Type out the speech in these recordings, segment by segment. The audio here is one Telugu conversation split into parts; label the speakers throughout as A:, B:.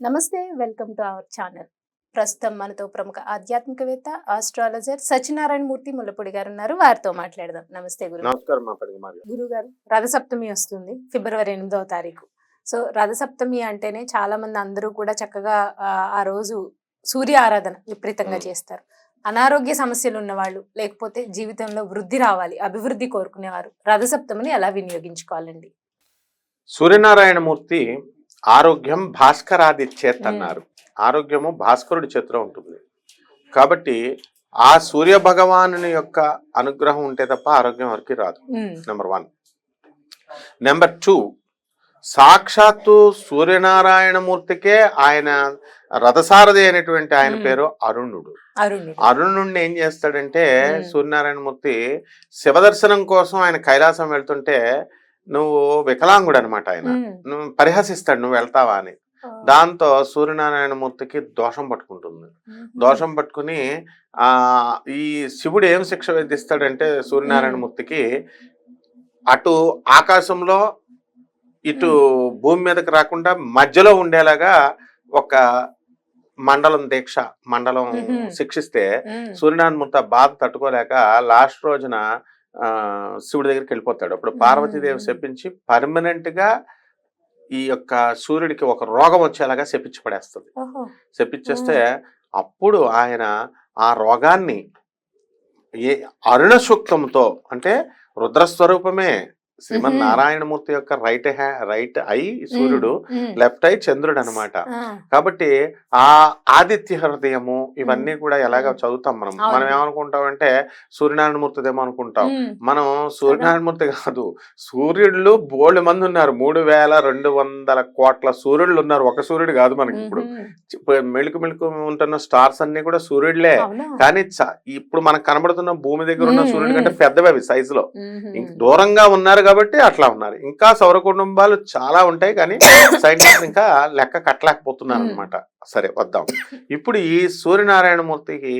A: నమస్తే వెల్కమ్ టు అవర్ ఛానల్. ప్రస్తుతం మనతో ప్రముఖ ఆధ్యాత్మికవేత్త ఆస్ట్రాలజర్ సత్యనారాయణ మూర్తి ముల్లపూడి గారు ఉన్నారు వారితో మాట్లాడదాం. నమస్తే గురు గురువు గారు రథసప్తమి వస్తుంది ఫిబ్రవరి ఎనిమిదవ తారీఖు. సో రథసప్తమి అంటేనే చాలా మంది అందరూ కూడా చక్కగా ఆ, రోజు సూర్య ఆరాధన విపరీతంగా. చేస్తారు. అనారోగ్య సమస్యలు ఉన్నవాళ్ళు లేకపోతే జీవితంలో వృద్ధి రావాలి అభివృద్ధి కోరుకునేవారు రథసప్తమిని ఎలా వినియోగించుకోవాలండి?
B: సూర్యనారాయణ మూర్తి ఆరోగ్యం భాస్కరాదిచ్చేత్ అన్నారు. ఆరోగ్యము భాస్కరుడి చేతిలో ఉంటుంది. కాబట్టి ఆ సూర్య భగవానుని యొక్క అనుగ్రహం ఉంటే తప్ప ఆరోగ్యం ఎవరికి రాదు. నెంబర్ వన్ నెంబర్ టూ సాక్షాత్తు సూర్యనారాయణ మూర్తికే ఆయన రథసారథి అయినటువంటి ఆయన. పేరు అరుణుడు.
A: అరుణ్
B: అరుణుడిని ఏం చేస్తాడంటే
A: మ్మ్.
B: సూర్యనారాయణ మూర్తి శివదర్శనం కోసం ఆయన కైలాసం వెళ్తుంటే నువ్వు వికలాంగుడు అనమాట ఆయన. నువ్వు పరిహసిస్తాడు నువ్వు వెళ్తావా అని దాంతో సూర్యనారాయణ మూర్తికి దోషం పట్టుకుంటుంది. దోషం పట్టుకుని ఆ ఈ శివుడు ఏం శిక్ష విధిస్తాడంటే సూర్యనారాయణ. మూర్తికి అటు ఆకాశంలో ఇటు భూమి మీదకి రాకుండా మధ్యలో ఉండేలాగా ఒక మండలం దీక్ష మండలం. శిక్షిస్తే. సూర్యనారాయణ మూర్తి బాధ తట్టుకోలేక లాస్ట్ రోజున శివుడి దగ్గరికి వెళ్ళిపోతాడు అప్పుడు పార్వతీదేవి
A: మ్మ్.
B: చెప్పించి పర్మనెంట్గా ఈ యొక్క సూర్యుడికి ఒక రోగం వచ్చేలాగా
A: ఓహో.
B: చెప్పించేస్తే అప్పుడు ఆయన ఆ రోగాన్ని ఏ అరుణ సూక్తంతో అంటే రుద్రస్వరూపమే శ్రీమన్. నారాయణమూర్తి యొక్క రైట్ హ్యా రైట్ ఐ సూర్యుడు. లెఫ్ట్ ఐ చంద్రుడు అనమాట. కాబట్టి ఆ ఆదిత్య హృదయము ఇవన్నీ కూడా ఎలాగ చదువుతాం మనం. మనం ఏమనుకుంటాం అంటే సూర్యనారాయణ మూర్తిదేమో అనుకుంటాం. మనం సూర్యనారాయణ మూర్తి కాదు సూర్యుళ్ళు బోల్డ్ మంది ఉన్నారు మూడు వేల రెండు వందల కోట్ల సూర్యుళ్ళు ఉన్నారు ఒక సూర్యుడు కాదు మనకి ఇప్పుడు మెలుకు మెలుకు ఉంటున్న స్టార్స్ అన్ని కూడా సూర్యుడులే? కానీ ఇప్పుడు మనకు కనబడుతున్న భూమి దగ్గర ఉన్న సూర్యుడి కంటే. పెద్దవి సైజులో
A: మ్మ్.
B: ఇంక దూరంగా ఉన్నారు కాబట్టి అట్లా ఉన్నారు. ఇంకా సౌర కుటుంబాలు చాలా ఉంటాయి కానీ సైంటిస్ట్ ఇంకా లెక్క కట్టలేకపోతున్నారు
A: మ్మ్.
B: అనమాట సరే వద్దాం. ఇప్పుడు ఈ సూర్యనారాయణ మూర్తికి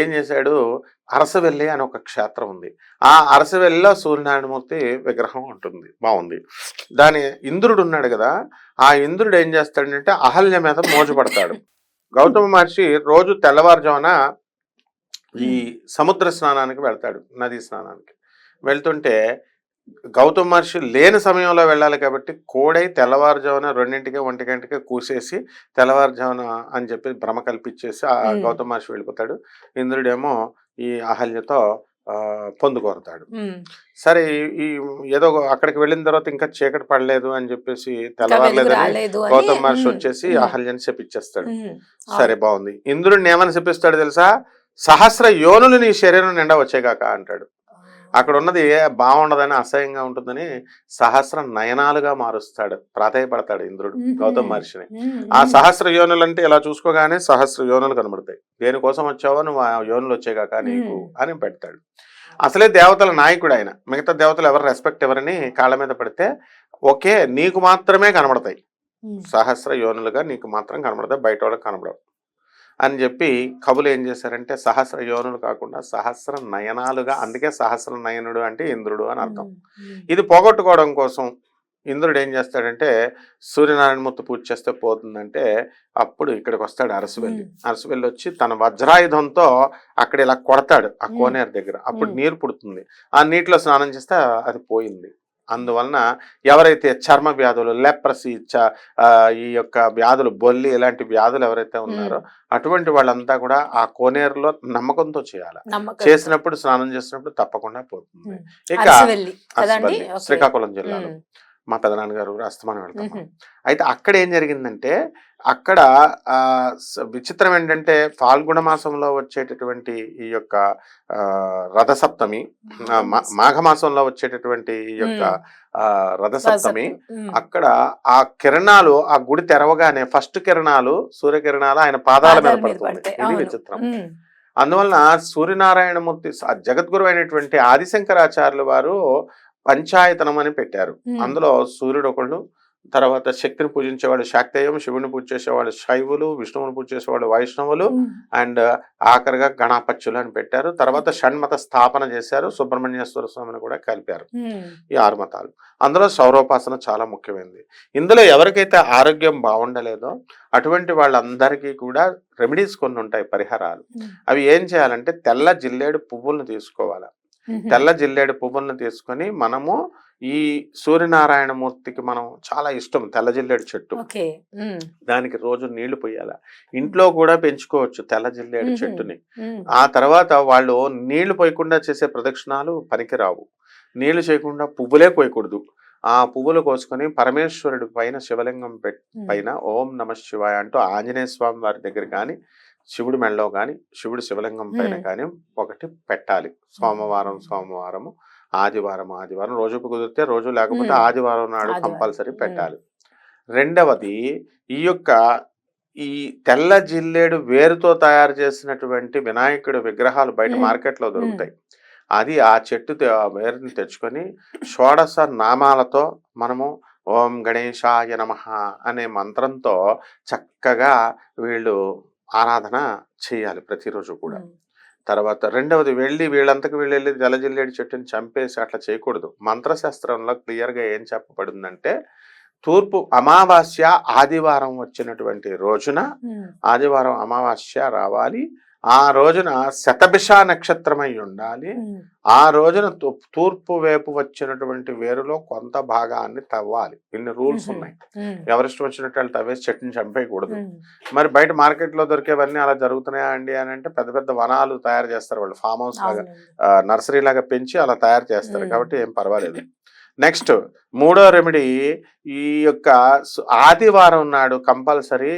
B: ఏం చేశాడు? అరసవెల్లి అని ఒక క్షేత్రం ఉంది. ఆ అరసవెల్లిలో సూర్యనారాయణ మూర్తి విగ్రహం ఉంటుంది. బాగుంది. దాని ఇంద్రుడు ఉన్నాడు కదా ఆ ఇంద్రుడు ఏం చేస్తాడంటే అహల్య మీద మోజుపడతాడు. గౌతమ మహర్షి రోజు తెల్లవారుజామున ఈ సముద్ర స్నానానికి వెళ్తాడు నదీ స్నానానికి. వెళ్తుంటే గౌతమ మహర్షి లేని సమయంలో వెళ్ళాలి కాబట్టి కోడై తెల్లవారుజామున రెండింటికి ఒంటి గంటకి కూసేసి తెల్లవారుజామున అని చెప్పి భ్రమ కల్పించేసి ఆ. గౌతమ మహర్షి వెళ్ళిపోతాడు ఇంద్రుడేమో ఈ అహల్యతో ఆ, పొందుకోరుతాడు. సరే ఈ- ఏదో అక్కడికి వెళ్ళిన తర్వాత ఇంకా చీకటి పడలేదు అని చెప్పేసి తెల్లవారలేదని గౌతమ మహర్షి. వచ్చేసి. అహల్యని శపిచ్చేస్తాడు
A: మ్మ్.
B: సరే బాగుంది ఇంద్రుడిని ఏమని శపిస్తాడు తెలుసా సహస్ర యోనులు నీ శరీరం నిండా వచ్చేగాక అంటాడు అక్కడ ఉన్నది బాగుండదని అసహ్యంగా ఉంటుందని సహస్ర నయనాలుగా మారుస్తాడు ప్రాధాయపడతాడు ఇంద్రుడు. గౌతమ మహర్షిని. ఆ సహస్ర యోనులు అంటే ఇలా చూసుకోగానే సహస్ర యోనులు కనబడతాయి దేనికోసం వచ్చావో నువ్వు ఆ యోనులు వచ్చేగాక నీకు. అని పెడతాడు అసలే దేవతల నాయకుడు ఆయన మిగతా దేవతలు ఎవరు రెస్పెక్ట్ ఎవరని కాళ్ళ మీద పెడితే ఓకే నీకు మాత్రమే కనబడతాయి. సహస్ర యోనులుగా నీకు మాత్రం కనబడతాయి బయట వాళ్ళకి కనబడవు అని చెప్పి కవులు ఏం చేశారంటే సహస్ర యోనులు కాకుండా సహస్ర నయనాలుగా అందుకే సహస్ర నయనుడు అంటే ఇంద్రుడు అని అర్థం. ఇది పోగొట్టుకోవడం కోసం ఇంద్రుడు ఏం చేస్తాడంటే సూర్యనారాయణమూర్తి పూజ చేస్తే పోతుందంటే అప్పుడు ఇక్కడికి వస్తాడు అరసవెల్లి. అరసవెల్లి వచ్చి తన వజ్రాయుధంతో అక్కడ ఇలా కొడతాడు ఆ. కోనేరు దగ్గర అప్పుడు. నీరు పుడుతుంది ఆ నీటిలో స్నానం చేస్తే అది పోయింది అందువలన ఎవరైతే చర్మ వ్యాధులు లెప్రసి చ- ఈ యొక్క వ్యాధులు బొల్లి ఇలాంటి వ్యాధులు ఎవరైతే ఉన్నారో అటువంటి వాళ్ళంతా కూడా ఆ కోనేరులో నమ్మకంతో చేయాలి. చేసినప్పుడు స్నానం చేసినప్పుడు తప్పకుండా పోతుంది. ఇక. శ్రీకాకుళం జిల్లాలో. మా పెదనాన్నగారు అస్తమానం వెళ్తాం. అయితే అక్కడ ఏం జరిగిందంటే అక్కడ విచిత్రం ఏంటంటే ఫాల్గుణ మాసంలో వచ్చేటటువంటి ఈ యొక్క ఆ, రథసప్తమి మాఘమాసంలో వచ్చేటటువంటి ఈ యొక్క ఆ, రథసప్తమి. అక్కడ ఆ కిరణాలు ఆ గుడి తెరవగానే ఫస్ట్ కిరణాలు సూర్యకిరణాలు ఆయన పాదాల మీద పడుతుంది. ఇది. విచిత్రం. అందువలన సూర్యనారాయణమూర్తి జగద్గురు అయినటువంటి ఆదిశంకరాచార్యుల వారు పంచాయతనం అని పెట్టారు. అందులో సూర్యుడు ఒకళ్ళు తర్వాత శక్తిని పూజించేవాళ్ళు శాక్తేయం శివుని పూజ చేసేవాళ్ళు శైవులు విష్ణువుని పూజ చేసేవాళ్ళు వైష్ణవులు. అండ్ ఆఖరిగా గణాపత్యులు అని పెట్టారు తర్వాత షణ్మత స్థాపన చేశారు సుబ్రహ్మణ్యేశ్వర స్వామిని కూడా కలిపారు. ఈ ఆరు మతాలు అందులో సౌరోపాసన చాలా ముఖ్యమైనది ఇందులో ఎవరికైతే ఆరోగ్యం బాగుండలేదో అటువంటి వాళ్ళందరికీ కూడా రెమెడీస్ కొన్ని ఉంటాయి పరిహారాలు. అవి ఏం చేయాలంటే తెల్ల జిల్లేడు పువ్వులను తీసుకోవాలి. తెల్ల జిల్లేడు పువ్వులను తీసుకొని మనము ఈ సూర్యనారాయణ మూర్తికి మనం చాలా ఇష్టం తెల్ల జిల్లేడు చెట్టు. దానికి రోజు నీళ్ళు పోయాల ఇంట్లో కూడా పెంచుకోవచ్చు తెల్ల జిల్లేడు. చెట్టుని. ఆ తర్వాత వాళ్ళు నీళ్ళు పోయకుండా చేసే ప్రదక్షిణాలు పనికిరావు నీళ్ళు చేయకుండా పువ్వులే పోయకూడదు ఆ పువ్వులు కోసుకొని పరమేశ్వరుడి పైన శివలింగం పెట్. పైన ఓం నమ శివాయ అంటూ ఆంజనేయ స్వామి వారి దగ్గర కానీ శివుడి మెడలో కానీ శివుడి శివలింగం పైన. కానీ ఒకటి పెట్టాలి సోమవారం సోమవారము ఆదివారం ఆదివారం రోజు కుదిరితే రోజు లేకపోతే. ఆదివారం నాడు. కంపల్సరీ. పెట్టాలి రెండవది ఈ యొక్క ఈ తెల్ల జిల్లేడు వేరుతో తయారు చేసినటువంటి వినాయకుడి విగ్రహాలు బయట. మార్కెట్లో దొరుకుతాయి అది ఆ చెట్టు వేరుని తెచ్చుకొని షోడశ నామాలతో మనము ఓం గణేశాయ నమ అనే మంత్రంతో చక్కగా వీళ్ళు ఆరాధన చేయాలి ప్రతిరోజు కూడా. తర్వాత రెండవది వెళ్ళి వీళ్ళంతకు వీళ్ళు వెళ్ళి జలజిల్లేడు చెట్టుని చంపేసి అట్లా చేయకూడదు మంత్రశాస్త్రంలో క్లియర్గా ఏం చెప్పబడిందంటే తూర్పు అమావాస్య ఆదివారం వచ్చినటువంటి రోజున. ఆదివారం అమావాస్య రావాలి ఆ రోజున శతభిష నక్షత్రమై ఉండాలి. ఆ రోజున తూర్పు వైపు వచ్చినటువంటి వేరులో కొంత భాగాన్ని తవ్వాలి ఇన్ని రూల్స్. ఉన్నాయి
A: ఉమ్.
B: ఎవరిష్టం వచ్చినట్టు వాళ్ళు తవ్వేసి చెట్టుని చంపేయకూడదు. మరి బయట మార్కెట్లో దొరికేవన్నీ అలా జరుగుతున్నాయా అండి అని అంటే పెద్ద పెద్ద వనాలు తయారు చేస్తారు వాళ్ళు ఫామ్ హౌస్ లాగా నర్సరీ లాగా పెంచి అలా తయారు చేస్తారు. కాబట్టి ఏం పర్వాలేదు నెక్స్ట్ మూడో రెమెడీ ఈ యొక్క ఆదివారం నాడు కంపల్సరీ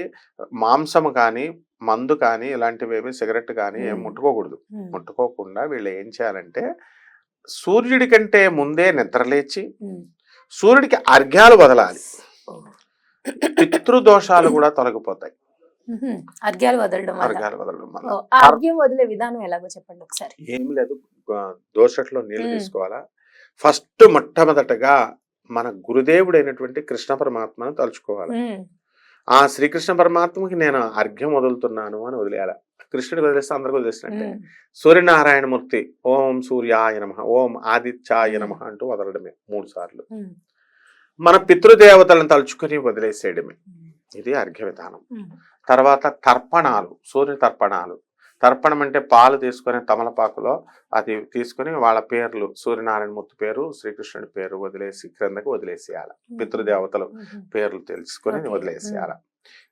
B: మాంసము కానీ మందు కానీ ఇలాంటివి ఏమి సిగరెట్ కానీ ఏం. ముట్టుకోకూడదు. ముట్టుకోకుండా వీళ్ళు ఏం చేయాలంటే సూర్యుడి కంటే ముందే నిద్రలేచి. సూర్యుడికి అర్ఘ్యాలు వదలాలి. పితృదోషాలు కూడా తొలగిపోతాయి
A: ఉహుం. అర్ఘ్యాలు వదలడం వల్ల
B: అర్ఘ్యాలు వదలడం వల్ల
A: ఓ, ఆ అర్ఘ్యం వదిలే విధానం ఎలాగో చెప్పండి ఒకసారి
B: ఏం లేదు నీళ్ళు
A: మ్మ్.
B: తీసుకోవాలా ఫస్ట్ మొట్టమొదటగా మన గురుదేవుడైనటువంటి కృష్ణ పరమాత్మను తలుచుకోవాలి. ఆ శ్రీకృష్ణ పరమాత్మకి నేను అర్ఘ్యం వదులుతున్నాను అని వదిలేయాల కృష్ణుడికి వదిలేస్తే అందరికి వదిలేసినట్టే. సూర్యనారాయణమూర్తి ఓం సూర్యాయ నమ ఓం ఆదిత్యాయ నమ అంటూ వదలడమే మూడు సార్లు. మన పితృదేవతలను తలుచుకొని వదిలేసేయడమే. ఇది అర్ఘ్య విధానం. తర్వాత తర్పణాలు సూర్య తర్పణాలు తర్పణం అంటే పాలు తీసుకొని తమలపాకులో అది తీసుకొని వాళ్ళ పేర్లు సూర్యనారాయణమూర్తి పేరు శ్రీకృష్ణుడి పేరు వదిలేసి క్రిందకి వదిలేసేయాలి పితృదేవతలు. పేర్లు తెలుసుకొని. వదిలేసేయాల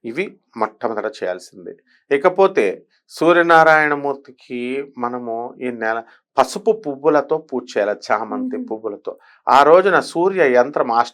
B: ఇవి మొట్టమొదట చేయాల్సింది ఇకపోతే సూర్యనారాయణమూర్తికి మనము ఈ నెల పసుపు పువ్వులతో పూజ చేయాలి చామంతి. పువ్వులతో ఆ రోజున సూర్య యంత్రం